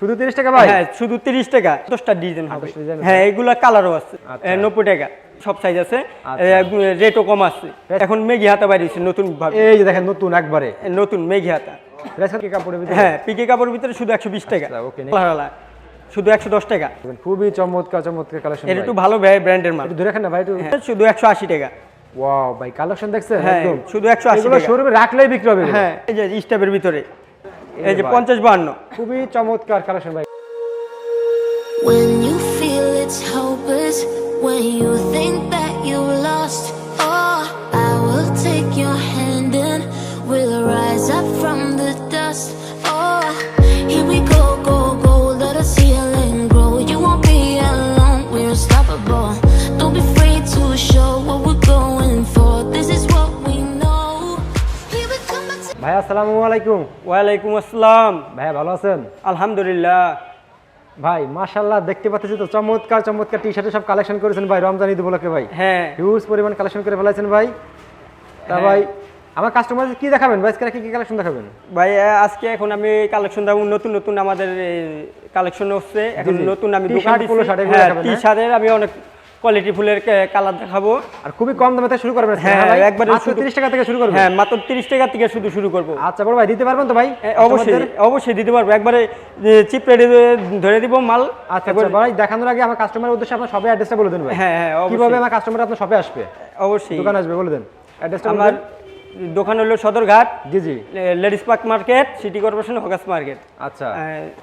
শুধু তিরিশ টাকা ভাই? হ্যাঁ শুধু তিরিশ টাকা। দশটা ডিজাইন হবে। হ্যাঁ এগুলা কালারও আছে। আচ্ছা। এ, নব্বই টাকা। সব সাইজ আছে। আচ্ছা। রেটও কম আছে। এখন মেঘি হাতা নতুন ভাবে এই যে দেখেন নতুন একবারে। নতুন মেঘি হাতা। কাপড়ের ভিতরে? হ্যাঁ পিকে কাপড়ের ভিতরে শুধু একশো বিশ টাকা। আচ্ছা, okay, next. কালার আলা। শুধু একশো দশ টাকা। খুবই চমৎকার চমৎকার কালেকশন এটা একটু ভালো ব্র্যান্ডের মাল। ধরে রাখেন না ভাই একটু হ্যাঁ, শুধু একশো আশি টাকা। ওয়াও ভাই কালেকশন দেখছেন হ্যাঁ একদম। শুধু একশো আশি এগুলো টাকা। শোরুমে রাখলেই বিক্রি হবে হ্যাঁ এই যে স্টেপের ভিতরে। এই যে পঞ্চাশ বাহান্ন খুবই চমৎকার কালেকশন ভাই When you feel it's hopeless, when you আসসালামু আলাইকুম। ওয়ালাইকুম আসসালাম। ভাই ভালো আছেন? আলহামদুলিল্লাহ। ভাই মাশাআল্লাহ দেখতে পাচ্ছি তো চমৎকার চমৎকার টি শার্টের সব কালেকশন করেছেন ভাই রমজান ঈদ উপলক্ষে ভাই। হ্যাঁ। হিউজ পরিমাণ কালেকশন করে ফেলাইছেন ভাই। তা হ্যাঁ। ভাই আমার কাস্টমার কি দেখাবেন ভাই? আজকে কি কালেকশন দেখাবেন? ভাই আজকে এখন আমি কালেকশন দেবো নতুন নতুন আমাদের কালেকশন হচ্ছে। এখন নতুন আমি polo shirt এগুলো হ্যাঁ টি হ্যাঁ? শার্টের আমি অনেক কোয়ালিটি ফুলের কালার দেখাবো। আর খুবই কম দামে থেকে শুরু করবেন হ্যাঁ, হ্যাঁ মাত্র 30 টাকা থেকে শুরু করবেন। হ্যাঁ মাত্র তিরিশ টাকা থেকে শুধু শুরু করব। আচ্ছা বড় ভাই দিতে পারবেন তো ভাই? অবশ্যই অবশ্যই দিতে পারব। একবারে চিপ রেডি ধরে দিব মাল। আচ্ছা একবার- ভাই দেখানোর আগে আমার কাস্টমারের উদ্দেশ্যে আপনার সবাই অ্যাড্রেসটা বলে দেন ভাই। হ্যাঁ হ্যাঁ। কীভাবে আমার কাস্টমার আপনার শপে আসবে? অবশ্যই। দোকান আসবে বলে দেন। অ্যাড্রেসটা আমার দোকান হলো সদরঘাট। জি জি। Ladies park market city corporation hawkers market আচ্ছা।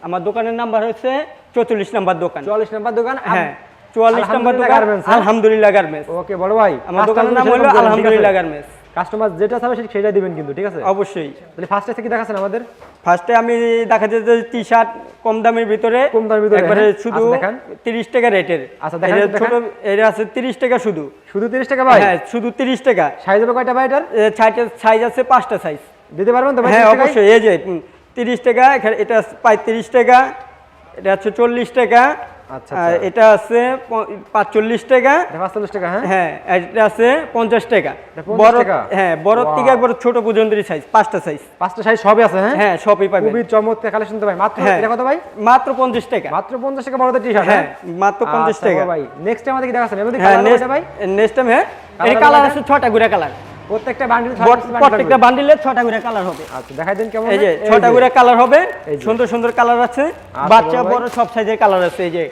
আমার দোকানের নাম্বার হচ্ছে চৌচল্লিশ নাম্বার দোকান। চুয়াল্লিশ নাম্বার দোকান। হ্যাঁ। চুয়াল্লিশ নাম্বার আলহামদুলিল্লাহ দোকান হ্যাঁ? আলহামদুলিল্লাহ গার্মেন্টস ওকে বড় ভাই আমার দোকানের নাম হলো আলহামদুলিল্লাহ গার্মেন্টস কাস্টমার যেটা চাবে সেটা দিবেন কিন্তু ঠিক আছে? অবশ্যই। তাহলে ফার্স্ট থেকে দেখাচ্ছেন আমাদের? ফার্স্টে আমি দেখাতে টি শার্ট কম দামের ভিতরে কম দামের ভিতরে, একবারে হ্যাঁ। শুধু আচ্ছা, দেখান। তিরিশ টাকা রেটের। আচ্ছা, দেখান, এটা ছোট এটা আছে তিরিশ টাকা শুধু। শুধু তিরিশ টাকা ভাই? হ্যাঁ শুধু তিরিশ টাকা। সাইজ হবে কয়টা ভাই এটার? সাইজ আছে পাঁচটা সাইজ দিতে পারবেন তো ভাই হ্যাঁ অবশ্যই এই যে তিরিশ টাকা এখানে এটা পঁয়ত্রিশ টাকা এটা হচ্ছে চল্লিশ টাকা আচ্ছা, আর আচ্ছা। এটা আছে পাঁচচল্লিশ টাকা। 45 টাকা হ্যাঁ? হ্যাঁ এটা আছে পঞ্চাশ টাকা। এটা 50 বড় টাকা? হ্যাঁ বড় থেকে একবার ছোট পর্যন্ত সাইজ পাঁচটা সাইজ পাঁচটা সাইজ সবই আছে হ্যাঁ? হ্যাঁ সবই পাবেন। খুবই চমৎকার কালেকশন তো ভাই। মাত্র হ্যাঁ এটা কত ভাই? মাত্র পঞ্চাশ টাকা। মাত্র 50 টাকা বড়দের টি-শার্ট হ্যাঁ? মাত্র পঞ্চাশ টাকা। ভাই নেক্সট টাইম আমাদের কি দেখাচ্ছেন? হ্যাঁ ভাই? নেক্সট টাইম হ্যাঁ এই কালার আছে ছটা করে কালার প্রত্যেকটা বান্ডিল প্রত্যেকটা বান্ডিলে ছটা করে কালার হবে। আচ্ছা দেখাই দিন কেমন এই যে ছটা। করে কালার হবে। সুন্দর সুন্দর কালার আছে। আচ্ছা, বাচ্চা বড় সব সাইজের কালার আছে এই যে।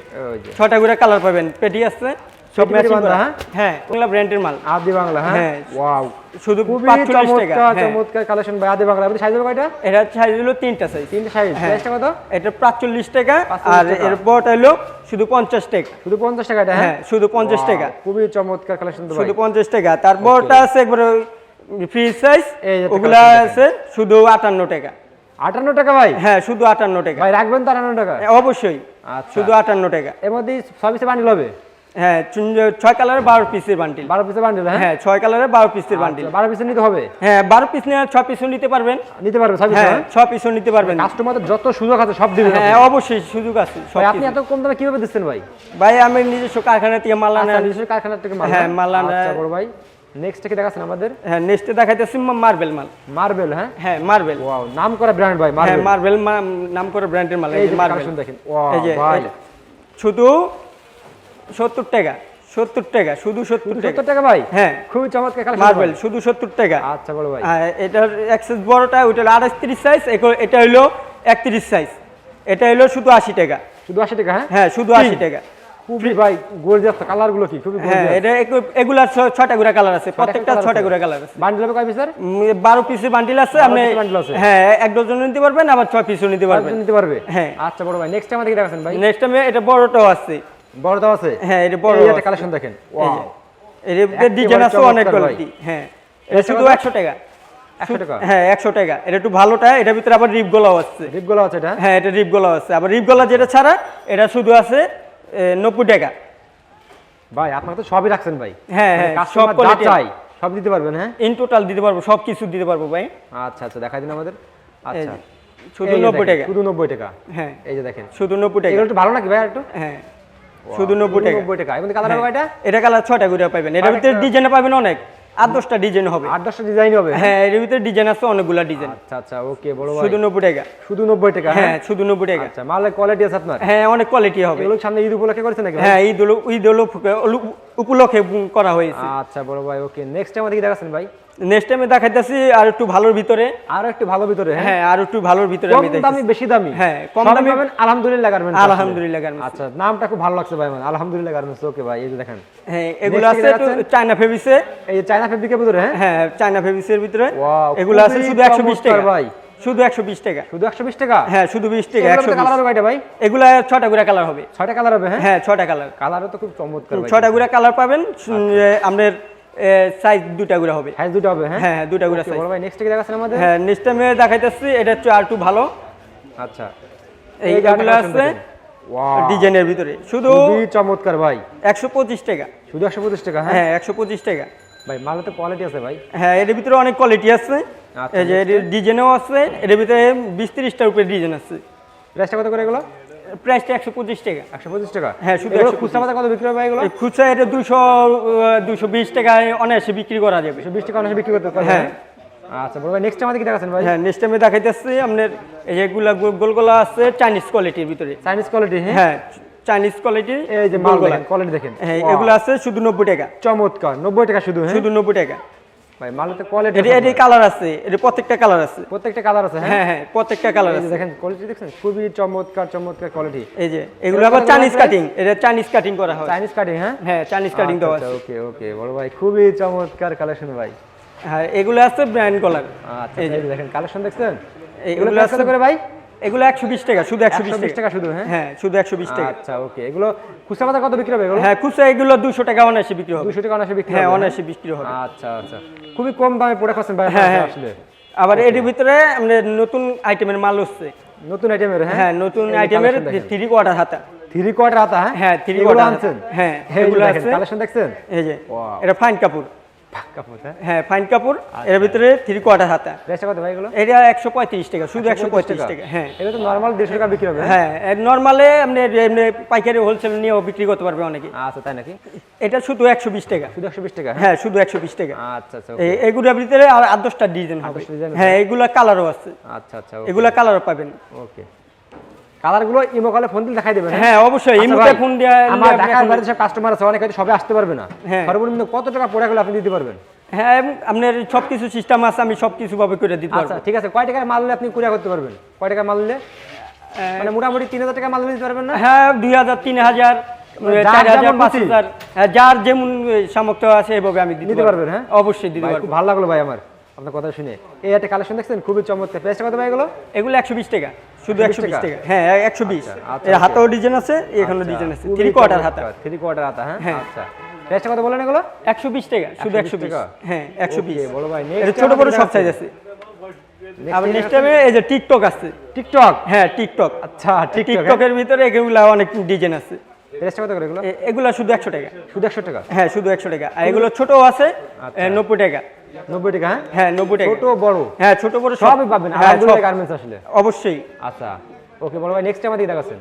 যে। ছটা করে কালার পাবেন। পেটি আছে। সব ম্যাচিং করা? হ্যাঁ? হ্যাঁ বাংলা ব্র্যান্ডের মাল। আদি বাংলা হ্যাঁ? হ্যাঁ। ওয়াও শুধু খুবই 45 টাকা চমৎকার হ্যাঁ। কালেকশন ভাই আদি বাংলা। আপনি সাইজ হবে কয়টা? এটা সাইজ হলো তিনটা সাইজ তিনটে সাইজ হ্যাঁ। কত? এটা পাঁচচল্লিশ টাকা আর টাকা। এর বড়টা হলো শুধু পঞ্চাশ টাকা। শুধু 50 টাকা এটা হ্যাঁ? শুধু পঞ্চাশ Wow, টাকা। খুবই চমৎকার কালেকশন ভাই। শুধু পঞ্চাশ টাকা। তার বড়টা আছে একবার ফ্রি সাইজ ওগুলা আছে শুধু আটান্ন টাকা। 58 টাকা ভাই? হ্যাঁ শুধু আটান্ন টাকা। ভাই রাখবেন তো 58 টাকা? হ্যাঁ, অবশ্যই। আচ্ছা। শুধু আটান্ন টাকা। এর মধ্যে সব পিসে বান্ডিল হবে? হ্যাঁ ছয় কালারের বারো পিসের বান্ডিল 12 পিসে বান্ডিল হ্যাঁ? হ্যাঁ ছয় কালারের বারো পিসের বান্ডিল আচ্ছা, 12 পিসে নিতে হবে? হ্যাঁ বারো পিস নিয়ে ছ পিসও নিতে পারবেন। নিতে পারবে সব পিসে হ্যাঁ হ্যাঁ ছ পিসও নিতে পারবেন। কাস্টমারদের যত সুযোগ আছে সব দিবেন হ্যাঁ অবশ্যই সুযোগ আছে আপনি এত কম দামে কীভাবে দিচ্ছেন ভাই? ভাই আমি নিজস্ব কারখানা থেকে মাল আনা আচ্ছা নিজস্ব কারখানা থেকে মাল হ্যাঁ, মাল আনা- আচ্ছা বড় ভাই নেক্সট কি দেখাচ্ছেন আমাদের? হ্যাঁ নেক্সটে দেখাইতেছি মার্বেল মাল। মার্বেল হ্যাঁ? হ্যাঁ মার্বেল ওয়াও নাম করা ব্র্যান্ড ভাই হ্যাঁ মার্বেল মার্বেল নাম করে ব্র্যান্ডের মাল এই যে মার্বেল দেখেন। ওয়াও ভাই। শুধু সত্তর টাকা সত্তর টাকা শুধু সত্তর টাকা। 70 টাকা ভাই? হ্যাঁ। খুবই চমৎকার মার্বেল শুধু সত্তর টাকা। আচ্ছা বড় ভাই। আর এটার অ্যাক্সেস বড়টা ওইটা হলো তিরিশ সাইজ এটা হলো একত্রিশ সাইজ এটা হলো শুধু আশি টাকা। শুধু 80 টাকা হ্যাঁ? হ্যাঁ শুধু আশি টাকা। খুবই ভাই কালারগুলো কি খুবই হ্যাঁ এটা ছ- ছটা করে কালার আছে প্রত্যেকটা ছটা। কালার আছে। বান্ডিল হবে কয় পিসের উম, বারো পিসের বান্ডিল আছে আপনি। হ্যাঁ এক ডজন নিতে পারবেন আবার ছয় পিসও নিতে পারবেন। নিতে পারবে? হ্যাঁ। আচ্ছা বড় ভাই নেক্সট আমাদের কি দেখাচ্ছেন ভাই? নেক্সট টাইমে এটা বড়টাও আছে। বড় দাও আছে? হ্যাঁ এটা বড় এই কালেকশন দেখেন। ওয়াও এর ডিজাইন আছে অনেক কোয়ালিটি হ্যাঁ এটা শুধু কত? একশো টাকা। 100 টাকা? হ্যাঁ একশো টাকা। এটা একটু ভালোটা এটার ভিতরে আবার রিপ গলাও আছে। রিপগুলো আছে এটা? হ্যাঁ এটা রিপ গলা আছে। আবার রিপ গলা যেটা ছাড়া এটা শুধু আছে নব্বই টাকা। ভাই আপনারা তো সবই রাখছেন ভাই। হ্যাঁ, হ্যাঁ, সব quality চাই সব দিতে পারবেন হ্যাঁ? ইন টোটাল দিতে পারব সব কিছু দিতে পারব ভাই। আচ্ছা আচ্ছা দেখাই দিন আমাদের। আচ্ছা। শুধু নব্বই টাকা। শুধু নব্বই টাকা। হ্যাঁ এই যে দেখেন। শুধু নব্বই টাকা। একটু ভালো নাকি ভাই একটু? হ্যাঁ। শুধু নব্বই টাকা। নব্বই টাকা। এবং কালার হবে হ্যাঁ। কয়টা? এটা কালার করে পাবেন এটার ভিতরে ডিজাইন পাবেন অনেক। আট দশটা ডিজাইন হবে। আট দশটা ডিজাইন হবে? হ্যাঁ এর ভিতরে ডিজাইন আছে অনেকগুলা ডিজাইন আচ্ছা আচ্ছা ওকে বড় ভাই। শুধু নব্বই টাকা। শুধু নব্বই টাকা হ্যাঁ? শুধু নব্বই টাকা। আচ্ছা মালের কোয়ালিটি আছে আপনার? হ্যাঁ অনেক কোয়ালিটি হবে। এগুলো সামনে ঈদ উপলক্ষে করেছেন নাকি হ্যাঁ ঈদ উপলক্ষে করা হয়েছে। আচ্ছা বড় ভাই ওকে নেক্সট টাইম আমাদের দেখাচ্ছেন ভাই? নেক্সট টাইমে দেখাইতেছি আর একটু ভালোর ভিতরে। আরও একটু ভালো ভিতরে হ্যাঁ? হ্যাঁ আর একটু ভালোর ভিতরে কম দামি বেশি দামি? হ্যাঁ, কম দামি- পাবেন আলহামদুলিল্লাহ গার্মেন্টস আলহামদুলিল্লাহ গার্মেন্টস আচ্ছা নামটা খুব ভালো লাগছে ভাই আলহামদুলিল্লাহ গার্মেন্টস ওকে ভাই এই যে দেখেন। হ্যাঁ এগুলো আছে? চায়না ফেব্রিক্সে এই যে চায়না ফেব্রিকের ভিতরে হ্যাঁ? হ্যাঁ চায়না ফেব্রিক্সের ভিতরে। এগুলো আছে শুধু একশো বিশ চমৎকার টাকা। ভাই। শুধু একশো বিশ টাকা। শুধু একশো বিশ টাকা? হ্যাঁ শুধু বিশ টাকা একশো কালার হবে ভাই? এগুলা ছটা গুড়া কালার হবে। ছয়টা কালার হবে হ্যাঁ? হ্যাঁ ছটা কালার কালারও তো খুব চমৎকার ভাই। ছটা গুড়া কালার পাবেন আপনার সাইজ দুটা গুড়া হবে। সাইজ দুটো হবে হ্যাঁ? হ্যাঁ দুটা গুড়া সাইজ ভাই নেক্সট কি দেখাচ্ছেন আমাদের? হ্যাঁ নেক্সট টাইমে দেখাইতেছি এটা হচ্ছে আর একটু ভালো। আচ্ছা। এই এই আছে ডিজাইনের ভিতরে। শুধু খুবই চমৎকার ভাই। একশো পঁচিশ টাকা। শুধু একশো পঁচিশ টাকা হ্যাঁ? হ্যাঁ একশো পঁচিশ টাকা। ভাই মালে তো কোয়ালিটি আছে ভাই। হ্যাঁ এর ভিতরে অনেক কোয়ালিটি আছে। আচ্ছা, এই যে ডিজাইনও আছে এর ভিতরে বিশ তিরিশটার উপরে ডিজাইন আছে। প্রাইসটা কত করে এগুলো? প্রাইসটা একশো পঁচিশ টাকা। একশো পঁচিশ টাকা? হ্যাঁ, শুধু এগুলো 125 খুচরা বাজার কত বিক্রি হবে এগুলো? খুচরা এটা দুশো দুশো বিশ টাকায় অনায়াসে বিক্রি করা যাবে। একশো বিশ টাকা অনেক বিক্রি করতে পারবে হ্যাঁ। আচ্ছা বড় ভাই নেক্সট আমাদের কি দেখাচ্ছেন ভাই। হ্যাঁ নেক্সট টাইমে দেখাইতেছি আপনার এই যে এগুলা গোলগোলা আছে চাইনিজ কোয়ালিটির ভিতরে। চাইনিজ কোয়ালিটি হ্যাঁ? হ্যাঁ চাইনিজ কোয়ালিটির এই যে মাল দেখেন কোয়ালিটি দেখেন। হ্যাঁ এগুলো আছে শুধু নব্বই টাকা। চমৎকার নব্বই টাকা শুধু হ্যাঁ? শুধু নব্বই টাকা। ভাই মালে তো কোয়ালিটি এটা এটি কালার আছে এটা প্রত্যেকটা কালার আছে। প্রত্যেকটা কালার আছে হ্যাঁ? হ্যাঁ হ্যাঁ প্রত্যেকটা কালার আছে। দেখেন কোয়ালিটি দেখছেন? খুবই চমৎকার চমৎকার কোয়ালিটি এই যে এগুলো আবার চাইনিজ কাটিং এটা চাইনিজ কাটিং করা হয়। চাইনিজ কাটিং হ্যাঁ? হ্যাঁ চাইনিজ কাটিং দেওয়া আছে। ওকে ওকে বড় ভাই খুবই চমৎকার কালেকশন ভাই। হ্যাঁ এগুলো আছে ব্র্যান্ড কলার আচ্ছা এই যে। দেখেন কালেকশন দেখছেন? এগুলো আছে- করে ভাই? এগুলো একশো বিশ টাকা শুধু একশো বিশ 120 টাকা। শুধু হ্যাঁ? হ্যাঁ শুধু একশো বিশ টাকা। আচ্ছা ওকে। এগুলো খুচরা বাজার কত বিক্রি হবে এগুলো? হ্যাঁ খুচরা এগুলো দুশো টাকা অনায়াসে বিক্রি হবে। দুশো টাকা অনায়াসে বিক্রি হ্যাঁ অনায়াসে বিক্রি হবে। আচ্ছা আচ্ছা। খুবই কম দামে প্রোডাক্ট পাচ্ছেন ভাই হ্যাঁ হ্যাঁ। আসলে। আবার এর ভিতরে আমাদের নতুন আইটেমের মাল হচ্ছে নতুন আইটেমের হ্যাঁ? হ্যাঁ নতুন আইটেমের থ্রি কোয়ার্টার হাতা। থ্রি কোয়ার্টার আতা হ্যাঁ? হ্যাঁ, quarter আনছেন? হ্যাঁ, এগুলো আছে। কালেকশন দেখছেন? এই যে এটা ফাইন কাপড়। হ্যাঁ? হ্যাঁ ফাইন কাপড় এর ভিতরে থ্রি কোয়ার্টার হাতা। প্রাইসটা কত ভাই এগুলো? এটা একশো পঁয়ত্রিশ টাকা শুধু একশো পঁয়ত্রিশ টাকা? হ্যাঁ। এটা তো নরমাল দেড়শো টাকা বিক্রি হবে। হ্যাঁ নর্মালে আপনি এমনি পাইকারি হোলসেল নিয়েও বিক্রি করতে পারবে অনেকে। আচ্ছা তাই নাকি? এটা শুধু একশো বিশ টাকা। শুধু একশো বিশ টাকা? হ্যাঁ হ্যাঁ শুধু একশো বিশ টাকা। আচ্ছা আচ্ছা এগুলোর ভিতরে আর আট দশটা ডিজাইন হবে। হ্যাঁ এগুলা কালারও আছে। আচ্ছা আচ্ছা এগুলা কালারও পাবেন। ওকে কালারগুলো ইমো কলে ফোন দিলে দেখাই দেবেন হ্যাঁ? অবশ্যই। আচ্ছা ইমুতে ফোন দিয়ে আমার ঢাকার বাইরে সব কাস্টমার আছে অনেকে হয়তো সবে আসতে পারবে না। হ্যাঁ। সর্বনিম্ন কত টাকা প্রোডাক্ট হলে আপনি দিতে পারবেন? হ্যাঁ আপনার সব কিছু সিস্টেম আছে আমি সব কিছু ভাবে করে দিতে আচ্ছা পারব। ঠিক আছে কয় টাকার মাল নিলে আপনি কুরিয়া করতে পারবেন? কয় টাকার মাল নিলে মানে মোটামুটি তিন হাজার টাকা মাল নিতে পারবেন না? হ্যাঁ দুই হাজার তিন হাজার যার যেমন হ্যাঁ, যেমন সামর্থ্য আছে এভাবে আমি দিতে পারবেন, হ্যাঁ? অবশ্যই দিতে পারব। ভালো লাগল ভাই আমার আপনার কথা শুনে। এই একটা কালেকশন দেখছেন? খুবই চমৎকার। প্রাইসটা কত ভাই এগুলো? এগুলো একশো বিশ টাকা। শুধু 120 একশো টাকা? হ্যাঁ একশো বিশ। আচ্ছা, এর okay. হাতেও ডিজাইন আছে এখানে ডিজাইন আছে। থ্রি কোয়ার্টার হাতা। থ্রি কোয়ার্টার হাতা হ্যাঁ? হ্যাঁ। আচ্ছা। প্রাইসটা কত বলেন এগুলো? একশো বিশ টাকা শুধু 120 একশো টাকা? হ্যাঁ একশো বিশ। Okay, বড় ভাই এটা নেক্সট ছোট বড় সব সাইজ আছে। আবার নেক্সট টাইমে এই যে টিকটক আছে। টিকটক হ্যাঁ টিকটক আচ্ছা টিকটক টিকটকের ভিতরে এগুলা অনেক ডিজাইন আছে। প্রাইসটা কত করে এগুলো? এগুলা শুধু একশো টাকা। শুধু একশো টাকা? হ্যাঁ শুধু একশো টাকা। আর এগুলো ছোট আছে আচ্ছা। এ, নব্বই টাকা। নব্বই টাকা হ্যাঁ? হ্যাঁ নব্বই টাকা। ছোট বড়? হ্যাঁ ছোট বড় সবই পাবেন। হ্যাঁ গার্মেন্টস আসলে। অবশ্যই। আচ্ছা। ওকে বড় ভাই নেক্সট আমাদের দেখাচ্ছেন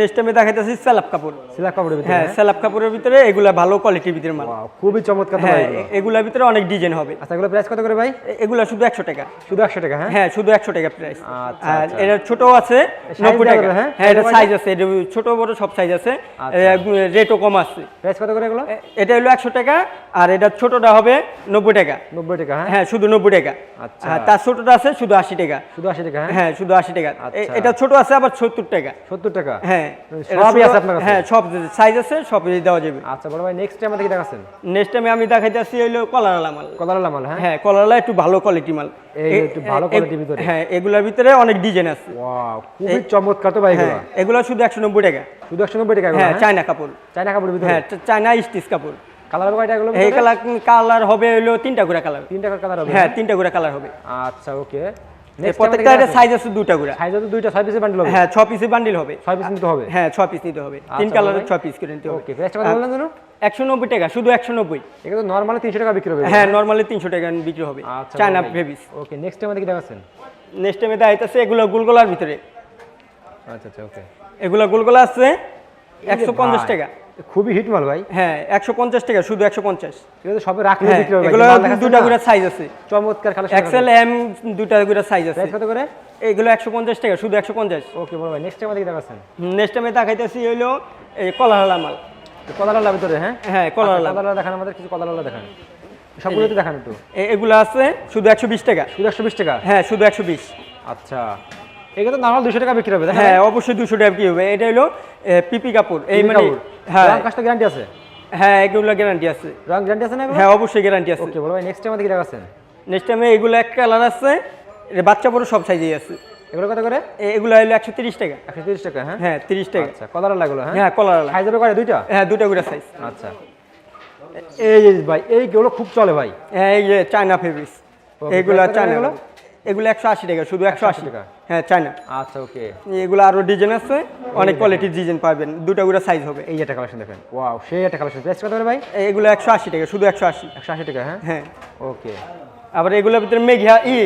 নেক্সট টাইমে দেখাইতেছি স্যালাপ কাপড়। সিলাক কাপড়ের ভিতরে হ্যাঁ স্যালাপ কাপড়ের ভিতরে এগুলা ভালো কোয়ালিটির ভিতরে মাল। খুবই চমৎকার হ্যাঁ ভাই এগুলো। এ- এগুলার ভিতরে অনেক ডিজাইন হবে। আচ্ছা এগুলো প্রাইস কত করে ভাই? এগুলা শুধু একশো টাকা। শুধু একশো টাকা হ্যাঁ? হ্যাঁ শুধু একশো টাকা প্রাইস আচ্ছা, আর আচ্ছা। এটা ছোট আছে size নব্বই দেওয়া টাকা। হ্যাঁ? এটা সাইজ আছে এটা ছোট বড় সব সাইজ আছে। আচ্ছা। রেটও কম আছে। প্রাইস কত করে এগুলো? এটা হলো একশো টাকা আর এটা ছোটটা হবে নব্বই টাকা। নব্বই টাকা হ্যাঁ? শুধু নব্বই টাকা। আচ্ছা। তার ছোটটা আছে শুধু আশি টাকা। শুধু আশি টাকা হ্যাঁ? শুধু আশি টাকা। আচ্ছা। এটা ছোট আছে আবার সত্তর টাকা। সত্তর টাকা হ্যাঁ। সবই আছে আপনার কাছে? হ্যাঁ সব সাইজ আছে সব দেওয়া যাবে। আচ্ছা বড় ভাই নেক্সট আমাদের কি দেখাচ্ছেন? নেক্সট টাইমে আমি দেখাইতেছি হইল কলারালা মাল। কদালা মাল হ্যাঁ? হ্যাঁ কলারালা একটু ভালো কোয়ালিটি মাল। একটু ভালো এ- ভিতরে। হ্যাঁ এগুলোর ভিতরে অনেক ডিজাইন আছে। ওয়াও খুবই চমৎকার তো ভাই এগুলো। হ্যাঁ এগুলো শুধু একশো নব্বই টাকা। শুধু টাকা হ্যাঁ হ্যাঁ? চায়না কাপড়। চায়না কাপড়ের ভিতরে? হ্যাঁ চায়না স্টিচ কাপড়। কালার হবে কয়টা এগুলো এই কালার কালার হবে হইল তিনটা করে কালার তিন টাকার কালার হবে হ্যাঁ তিনটা করে কালার হবে। আচ্ছা ওকে এই নেক্সট সাইজ আছে দুটা করে। সাইজ তো দুইটা ছয় পিসের বান্ডেল হবে। হ্যাঁ ছ পিসের বান্ডিল হবে। ছয় পিস নিতে হবে? হ্যাঁ ছ পিস নিতে হবে। তিন আচ্ছা, কালারের ভাই। পিস করে নিতে হবে। ওকে প্রাইসটা কত বললেন জানো একশো টাকা শুধু নরমালি তিনশো টাকা বিক্রি হবে। হ্যাঁ নর্মালি টাকা বিক্রি হবে। আচ্ছা চায়না ওকে নেক্সট আমাদের কি দেখাচ্ছেন? নেক্সট টাইমে দেখাইতেছে এগুলো গোলগোলার ভিতরে। আচ্ছা আচ্ছা ওকে এগুলো গোলগোলা আছে টাকা। খুবই হিট মাল ভাই। হ্যাঁ একশো পঞ্চাশ টাকা শুধু একশো পঞ্চাশ। এগুলো তো সবে রাখলে হ্যাঁ। এগুলো দুটা করে সাইজ আছে। চমৎকার কালেকশন এক্সেল এম দুটা করে সাইজ আছে। কত করে? এগুলো একশো পঞ্চাশ টাকা শুধু একশো পঞ্চাশ। ওকে বড় ভাই নেক্সট টাইম কি দেখাচ্ছেন? নেক্সট টাইমে দেখাইতেছি হইল এই কলাহালা মাল। কদালালা ভিতরে হ্যাঁ? হ্যাঁ কলাহালা কদালালা দেখান আমাদের কিছু কদালালা দেখান। সবগুলোতে দেখান একটু। এগুলো আছে শুধু একশো বিশ টাকা। শুধু একশো বিশ টাকা? হ্যাঁ শুধু একশো বিশ। আচ্ছা। এগুলো তো নর্মাল দুশো টাকা বিক্রি হবে হ্যাঁ অবশ্যই দুশো টাকা কি হবে। এটা হলো পিপি কাপড়। এই মানে হ্যাঁ। কাজটা গ্যারান্টি আছে? হ্যাঁ এগুলো গ্যারান্টি আছে। রং গ্যারান্টি আছে না হ্যাঁ অবশ্যই গ্যারান্টি আছে। ওকে বড় ভাই নেক্সট আমাদের কি দেখাচ্ছেন নেক্সট টাইমে এগুলো এক কালার আছে এটা বাচ্চা বড় সব সাইজেই আছে। এগুলো কত করে? এগুলো হলো একশো তিরিশ টাকা। একশো তিরিশ টাকা হ্যাঁ? হ্যাঁ তিরিশ টাকা। আচ্ছা কদালালা এগুলো হ্যাঁ? হ্যাঁ কলার সাইজ হবে করে দুইটা? হ্যাঁ দুটা করে সাইজ আচ্ছা। এই ভাই এইগুলো খুব চলে ভাই। হ্যাঁ এই যে চায়না ফেব্রিক্স এগুলো চায়না এগুলো? একশো আশি টাকা শুধু একশো আশি টাকা। হ্যাঁ চায়না। আচ্ছা ওকে। এগুলো আরও ডিজাইন আছে অনেক কোয়ালিটির ডিজাইন পাবেন দুটা করে সাইজ হবে। এই একটা কালেকশন দেখেন। ওয়াও সেই একটা কালেকশন প্রাইস কত করে ভাই? এগুলো একশো আশি টাকা শুধু একশো আশি। একশো আশি টাকা হ্যাঁ? হ্যাঁ। ওকে। আবার এগুলোর ভিতরে মেঘিয়া ই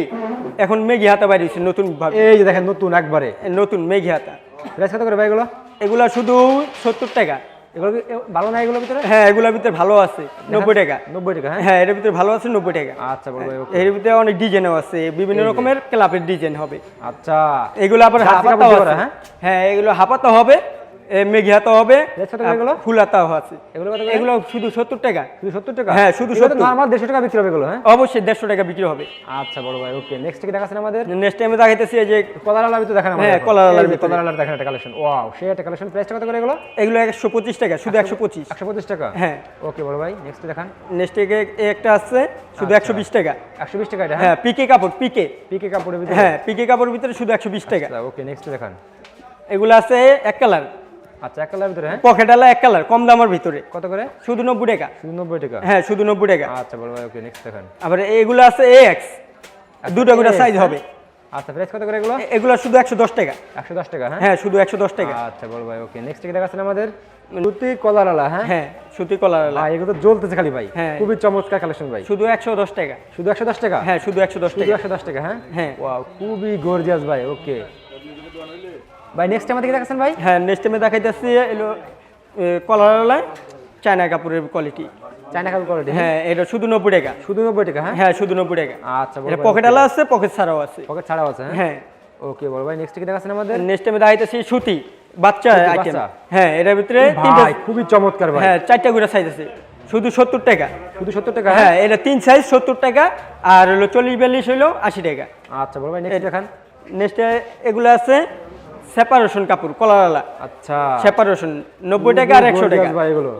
এখন মেঘি হাতা বাইরেছে নতুন ভাবে। এই যে দেখেন নতুন একবারে। নতুন মেঘি হাতা। প্রাইস কত করে ভাই এগুলো? এগুলো শুধু সত্তর টাকা। এগুলো ভালো না এগুলোর ভিতরে? হ্যাঁ এগুলোর ভিতরে ভালো আছে। নব্বই টাকা। নব্বই টাকা হ্যাঁ? হ্যাঁ এর ভিতরে ভালো আছে নব্বই টাকা। আচ্ছা বড় এর ভিতরে অনেক ডিজাইনও আছে বিভিন্ন রকমের ক্লাবের ডিজাইন হবে। আচ্ছা। এগুলো আবার হ্যাঁ? হ্যাঁ এগুলো হাফাতা হবে। মেঘি হাতা হবে? ফুল হাতাও আছে। এগুলো শুধু সত্তর টাকা। শুধু সত্তর টাকা? হ্যাঁ, শুধু 70 নর্মাল দেড়শো টাকা বিক্রি হবে এগুলো হ্যাঁ? অবশ্যই দেড়শো টাকা বিক্রি হবে। আচ্ছা বড় ভাই ওকে নেক্সট কি দেখাচ্ছেন আমাদের? নেক্সট টাইমে দেখাইতেছি এই যে কদালালার ভিতরে দেখেন হ্যাঁ, কলারালার ভিতরে। কদালালার দেখেন একটা কালেকশন ওয়াও সেই একটা কালেকশন প্রাইসটা কত করে এগুলো? এগুলো একশো পঁচিশ টাকা শুধু একশো পঁচিশ। একশো পঁচিশ টাকা? হ্যাঁ। ওকে বড় ভাই নেক্সট দেখান। নেক্সট একটা আছে শুধু একশো বিশ টাকা। একশো বিশ টাকা হ্যাঁ? হ্যাঁ পিকে কাপড় পিকে। পিকে কাপড়ের ভিতরে? হ্যাঁ পিকে কাপড়ের ভিতরে শুধু একশো বিশ টাকা। আচ্ছা ওকে নেক্সট দেখান। এগুলো আছে এক কালার আচ্ছা এক কালার ভিতরে হ্যাঁ? পকেটালা এক কালার কম দামের ভিতরে। কত করে? শুধু নব্বই টাকা। শুধু নব্বই টাকা? হ্যাঁ শুধু নব্বই টাকা। আচ্ছা বড় ভাই ওকে নেক্সট দেখান। আবার এগুলো আছে এ এক্স দুটো করে সাইজ হ্যাঁ? হবে। আচ্ছা প্রাইস কত করে এগুলো? এগুলো শুধু একশো দশ টাকা। একশো দশ টাকা হ্যাঁ? হ্যাঁ শুধু একশো দশ টাকা। আচ্ছা বড় ভাই ওকে নেক্সট কি দেখাচ্ছেন আমাদের? সুতি কলারালা হ্যাঁ? হ্যাঁ সুতি কলার ভাই এগুলো তো জ্বলতেছে খালি ভাই। হ্যাঁ। খুবই চমৎকার কালেকশন ভাই। শুধু একশো দশ টাকা। শুধু একশো দশ টাকা? হ্যাঁ শুধু একশো দশ টাকা। একশো দশ টাকা হ্যাঁ? হ্যাঁ। খুবই গর্জিয়াস ভাই ওকে। ভাই নেক্সট আমাদের কি দেখাচ্ছেন ভাই? হ্যাঁ নেক্সট টাইমে দেখাইতেছি এলো কলারওয়ালায় চায়না কাপড়ের কোয়ালিটি চায়না কাপড় কোয়ালিটি হ্যাঁ এটা শুধু নব্বই টাকা। শুধু নব্বই টাকা হ্যাঁ? হ্যাঁ শুধু নব্বই টাকা। আচ্ছা এটা পকেট আলা আছে পকেট ছাড়াও আছে। পকেট ছাড়াও আছে হ্যাঁ? হ্যাঁ। ওকে বড় ভাই নেক্সট কি দেখাচ্ছেন আমাদের? নেক্সট টাইমে দেখাইতেছি সুতি বাচ্চা আইটেম হ্যাঁ এটার ভিতরে তিনটা ভাই খুবই চমৎকার ভাই। হ্যাঁ চারটা করে সাইজ আছে শুধু সত্তর টাকা। শুধু সত্তর টাকা হ্যাঁ? হ্যাঁ এটা তিন সাইজ সত্তর টাকা আর হলো চল্লিশ বিয়াল্লিশ হলো আশি টাকা। আচ্ছা বড় ভাই নেক্সট দেখান। নেক্সটে এগুলো আছে সেপারেশন কাপড় কলারওয়ালা আচ্ছা। সেপারেশন নব্বই টাকা আর একশো টাকা। ভাই এগুলো।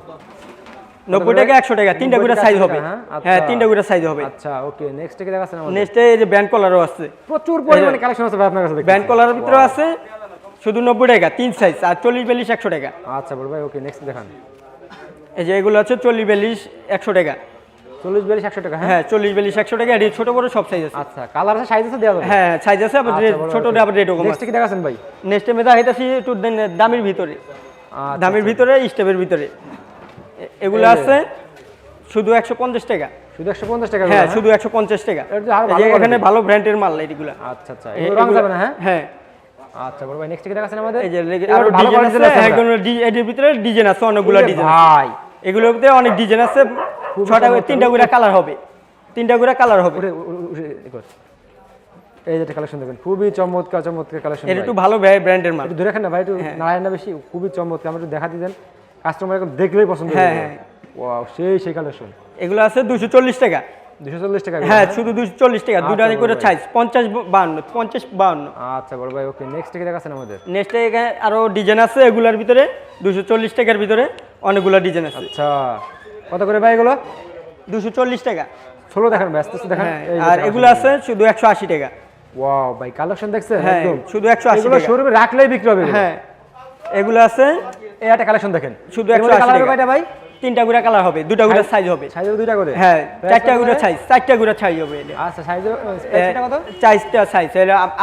নব্বই টাকা একশো টাকা তিনটা 90 করে টাকা, সাইজ হবে। হ্যাঁ? হ্যাঁ আচ্ছা। তিনটা করে সাইজ হবে। আচ্ছা ওকে নেক্সট কি দেখাচ্ছেন আমাদের? নেক্সটে এই যে ব্যান্ড কলারও আছে। প্রচুর পরিমাণে কালেকশন আছে ভাই আপনার কাছে। ব্যান্ড কলারের ভিতরে আছে শুধু নব্বই টাকা তিন সাইজ আর চল্লিশ বিয়াল্লিশ একশো টাকা। আচ্ছা বড় ভাই ওকে নেক্সট দেখান। এই যে এগুলো আছে চল্লিশ বিয়াল্লিশ একশো টাকা। চল্লিশ বিয়াল্লিশ একশো টাকা হ্যাঁ? হ্যাঁ টাকা এটি ছোট বড় সব সাইজ আছে। আচ্ছা কালার আছে সাইজ আছে দেওয়া যাবে? হ্যাঁ সাইজ আছে আবার ছোট আবার রেট কম নেক্সট কি দেখাচ্ছেন ভাই? নেক্সট টাইমে দেখাইতেছি একটু দামের ভিতরে। আচ্ছা, দামের ভিতরে স্টেপের ভিতরে। এগুলো আছে শুধু একশো পঞ্চাশ টাকা। শুধু টাকা হ্যাঁ শুধু টাকা। ভালো এখানে ভালো ব্র্যান্ডের মাল এগুলো আচ্ছা আচ্ছা এগুলো রং যাবে না হ্যাঁ? হ্যাঁ। আচ্ছা বড় ভাই নেক্সট কি আমাদের? এই যে লেগে- আরও ডিজাইন আছে ভিতরে ডিজাইন আছে অনেকগুলো ডিজাইন ভাই। এগুলোর ভিতরে অনেক ডিজাইন আছে। ছটা তিনটা করে কালার হবে। তিনটা করে কালার হবে। এই যে কালেকশন দেখেন খুবই চমৎকার চমৎকার কালেকশন এটা একটু ভালো ব্র্যান্ডের মাল। একটু রাখেন না ভাই একটু হ্যাঁ। নারায়ণ না বেশি খুবই চমৎকার। আমরা একটু দেখা দিতেন কাস্টমার এখন দেখলেই পছন্দ হ্যাঁ, হ্যাঁ। ওয়াও সেই সেই কালেকশন এগুলো আছে দুশো চল্লিশ টাকা। দুশো চল্লিশ টাকা হ্যাঁ শুধু দুশো চল্লিশ টাকা। দুটা করে সাইজ পঞ্চাশ বাহান্ন পঞ্চাশ বাহান্ন। আচ্ছা বড় ভাই ওকে নেক্সট কি দেখাচ্ছেন আমাদের। নেক্সট এখানে আরও ডিজাইন আছে এগুলার ভিতরে। দুশো চল্লিশ টাকার ভিতরে অনেকগুলো ডিজাইন আছে। আচ্ছা। কত করে ভাই এগুলো? দুশো চল্লিশ টাকা। ষোলো দেখেন ব্যস্ত দেখেন। হ্যাঁ আর এগুলো আছে শুধু একশো আশি টাকা। ওয়াও ভাই কালেকশন দেখছেন? হ্যাঁ একদম। শুধু একশো আশি এগুলো টাকা। শোরুমে রাখলেই বিক্রি হবে হ্যাঁ এগুলো আছে এই একটা কালেকশন দেখেন। শুধু এর মধ্যে 180 টাকা। কয়টা ভাই? তিনটা গুড়া কালার হবে দুটা গুড়া সাইজ হবে। সাইজ দুইটা করে? হ্যাঁ চারটা গুড়া সাইজ চারটা গুড়া সাইজ হবে আচ্ছা সাইজ প্রাইসটা কত? চাইজটা সাইজ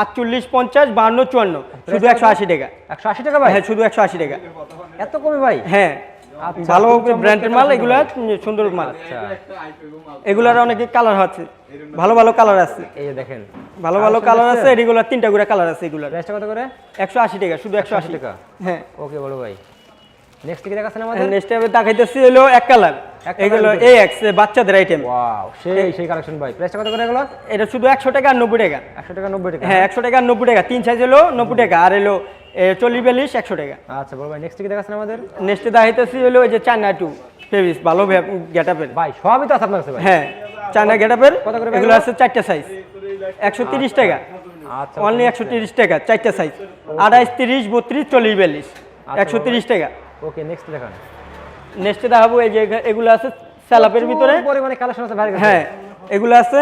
আটচল্লিশ পঞ্চাশ বাহান্ন চুয়ান্ন। শুধু কত? একশো আশি টাকা। একশো আশি টাকা ভাই? হ্যাঁ শুধু একশো আশি টাকা। এত কমে ভাই? হ্যাঁ। ভালো ব্র্যান্ডের মাল এগুলা। সুন্দর মাল। আচ্ছা এগুলার অনেকে কালার আছে। ভালো ভালো কালার আছে। এই যে দেখেন। ভালো ভালো কালার আছে? এগুলো তিনটা করে কালার আছে এগুলার। প্রাইসটা কত করে? একশো আশি টাকা শুধু একশো আশি টাকা? টাকা। হ্যাঁ। ওকে বড় ভাই। নেক্সট কি আমাদের? নেক্সট টাইমে দেখাইতেছি হলো এক কালার এগুলো ভিতরে। এক্স বাচ্চাদের আইটেম ওয়াও সেই সেই কালেকশন ভাই। প্রাইসটা কত করে এগুলো? এটা শুধু একশো টাকা আর নব্বই টাকা। একশো টাকা নব্বই টাকা হ্যাঁ একশো টাকা আর নব্বই টাকা। তিন সাইজ হলো নব্বই টাকা। আর এলো চল্লিশ বিয়াল্লিশ একশো টাকা। আচ্ছা বড় ভাই নেক্সট কি দেখাচ্ছেন আমাদের? নেক্সটে দেখাইতেছি হলো এই যে চায়না টু ফেভিস ভালো গেট আপের ভাই সবই তো আছে আপনার কাছে হ্যাঁ চায়না গেট আপের কত করে এগুলো? আছে চারটা সাইজ একশো তিরিশ টাকা। আচ্ছা। অনলি একশো তিরিশ টাকা চারটা সাইজ আড়াইশ তিরিশ বত্রিশ চল্লিশ বিয়াল্লিশ। আচ্ছা, একশো তিরিশ টাকা। ওকে নেক্সট দেখান। নেক্সটে দেখাবো এই যে এগুলো আছে স্যালাপের ভিতরে। পরিমাণে কালেকশন আছে হ্যাঁ এগুলো আছে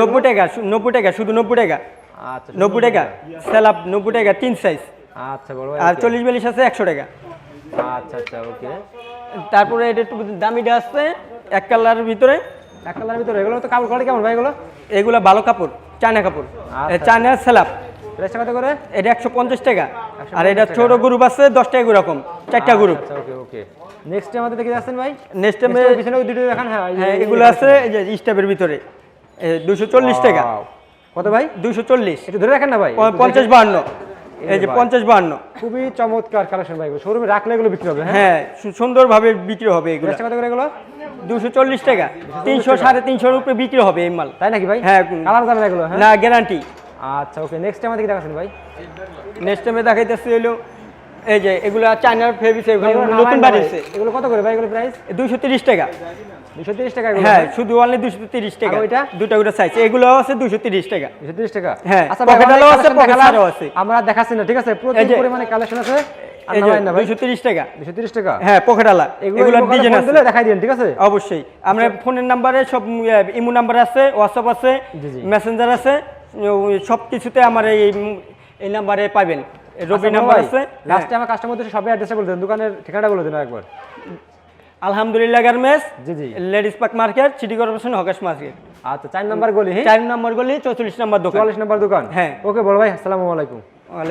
নব্বই টাকা নব্বই টাকা শুধু নব্বই টাকা। আচ্ছা নব্বই টাকা। স্যালাপ নব্বই টাকা তিন সাইজ আচ্ছা বড় আর চল্লিশ বিয়াল্লিশ আছে একশো টাকা। আচ্ছা আচ্ছা ওকে। তারপরে এটা একটু দামিটা আছে এক কালারের ভিতরে। এক কালারের ভিতরে এগুলো তো কাপড় কোয়ালিটি কেমন ভাই এগুলো? এগুলো ভালো কাপড় চায়না কাপড়। আচ্ছা। চায়না স্যালাপ প্রাইসটা কত করে? এটা একশো পঞ্চাশ টাকা। আর এটা। ছোট গ্রুপ আছে দশ টাকা এরকম চারটা গ্রুপ আচ্ছা ওকে ওকে। নেক্সট আমাদের দেখে যাচ্ছেন ভাই? নেক্সট টাইমে পিছনে দুটো দেখান হ্যাঁ হ্যাঁ এগুলো আছে এই যে ভিতরে। দুশো চল্লিশ টাকা. কত ভাই? দুশো চল্লিশ। একটু ধরে রাখেন না ভাই। পঞ্চাশ দেখে- বাহান্ন। এই যে পঞ্চাশ বাহান্ন। খুবই চমৎকার কালেকশন ভাই শোরুমে রাখলে এগুলো বিক্রি হবে হ্যাঁ? হ্যাঁ সুন্দরভাবে বিক্রি হবে এগুলো। কত করে এগুলো? দুশো চল্লিশ টাকা। তিনশো সাড়ে তিনশোর উপরে বিক্রি হবে এই মাল। তাই নাকি ভাই? হ্যাঁ। কালার যাবে এগুলো হ্যাঁ? না গ্যারান্টি। আচ্ছা ওকে নেক্সট আমাদের কি দেখাচ্ছেন ভাই। নেক্সট টাইমে দেখাইতেছি হলো এই যে এগুলো চায়নার ফেব্রিক্স এগুলো নতুন বাড়িছে এগুলো কত করে ভাই এগুলো প্রাইস দুশো তিরিশ টাকা। টাকা হ্যাঁ শুধু অনলি দুশো তিরিশ টাকা। ওইটা? দুটা দুটা সাইজ এগুলো আছে দুশো তিরিশ টাকা। দুশো তিরিশ টাকা? হ্যাঁ, আচ্ছা আছে, আছে। আমরা দেখাচ্ছি না ঠিক আছে? প্রচুর পরিমাণে কালেকশন আছে। হ্যাঁ অবশ্যই। আমরা ফোনের নাম্বারে সব ইমো নাম্বার আছে হোয়াটসঅ্যাপ আছে। মেসেঞ্জার আছে সব কিছুতে আমার এই এই নাম্বারে পাবেন। রবি নাম্বার আছে লাস্টে। আমার কাস্টমারদের সবে অ্যাড্রেসটা বলে দেন দোকানের ঠিকানাটা বলে দিন একবার আলহামদুলিল্লাহ গার্মেন্টস জি জি। Ladies park market city corporation hawkers market আচ্ছা চার নম্বর গলি হ্যাঁ? চার নম্বর গলি চৌচল্লিশ নম্বর দোকান। চল্লিশ নম্বর দোকান। হ্যাঁ। ওকে বড় ভাই আসসালামু আলাইকুম। ওয়ালাইকুম